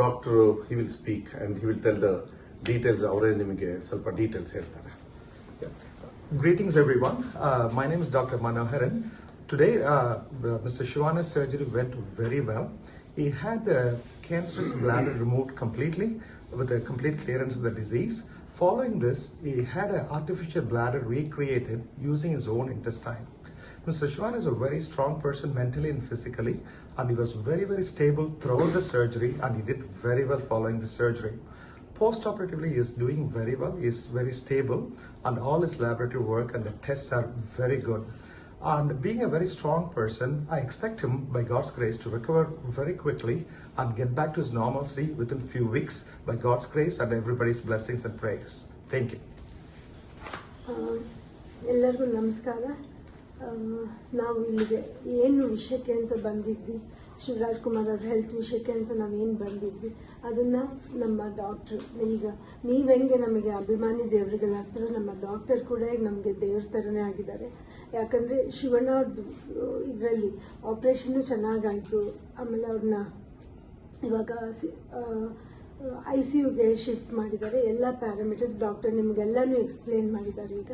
Doctor he will speak and he will tell the details ಅವರೇ ನಿಮಗೆ ಸ್ವಲ್ಪ details ಹೇಳ್ತಾರೆ Greetings, everyone. Uh, my name is Dr. Manoharan. Today, uh, Mr. Shivana's surgery went very well. He had the cancerous bladder removed completely with a complete clearance of the disease. Following this, he had an artificial bladder recreated using his own intestine. Mr. Shivan is a very strong person mentally and physically, and he was very, very stable throughout the surgery, and he did very well following the surgery. Post-operatively, he is doing very well. He is very stable, and all his laboratory work and the tests are very good. And being a very strong person, I expect him, by God's grace, to recover very quickly and get back to his normalcy within few weeks, by God's grace and everybody's blessings and prayers. Thank you. ಆ, ಎಲ್ಲರಿಗೂ ನಮಸ್ಕಾರ ಆ, ನಾವು ಇಲ್ಲಿಗೆ ಏನು ವಿಷಯಕ್ಕೆ ಅಂತ ಬಂದಿದ್ವಿ, ಶಿವರಾಜ್ ಕುಮಾರ್ ಅವ್ರ ಹೆಲ್ತ್ ವಿಷಯಕ್ಕೆ ಅಂತ ನಾವೇನು ಬಂದಿದ್ವಿ, ಅದನ್ನು ನಮ್ಮ ಡಾಕ್ಟ್ರು ಈಗ ನೀವು ಹೆಂಗೆ ನಮಗೆ ಅಭಿಮಾನಿ ದೇವರುಗಳಾಗ್ತಾರೋ ನಮ್ಮ ಡಾಕ್ಟರ್ ಕೂಡ ಈಗ ನಮಗೆ ದೇವ್ರ ಥರನೇ ಆಗಿದ್ದಾರೆ. ಯಾಕಂದರೆ ಶಿವಣ್ಣ ಇದರಲ್ಲಿ ಆಪ್ರೇಷನ್ನು ಚೆನ್ನಾಗಾಯಿತು, ಆಮೇಲೆ ಅವ್ರನ್ನ ಇವಾಗ ಐ ಸಿ ಯುಗೆ ಶಿಫ್ಟ್ ಮಾಡಿದ್ದಾರೆ, ಎಲ್ಲ ಪ್ಯಾರಾಮೀಟರ್ಸ್ ಡಾಕ್ಟರ್ ನಿಮಗೆಲ್ಲನೂ ಎಕ್ಸ್ಪ್ಲೇನ್ ಮಾಡಿದ್ದಾರೆ ಈಗ.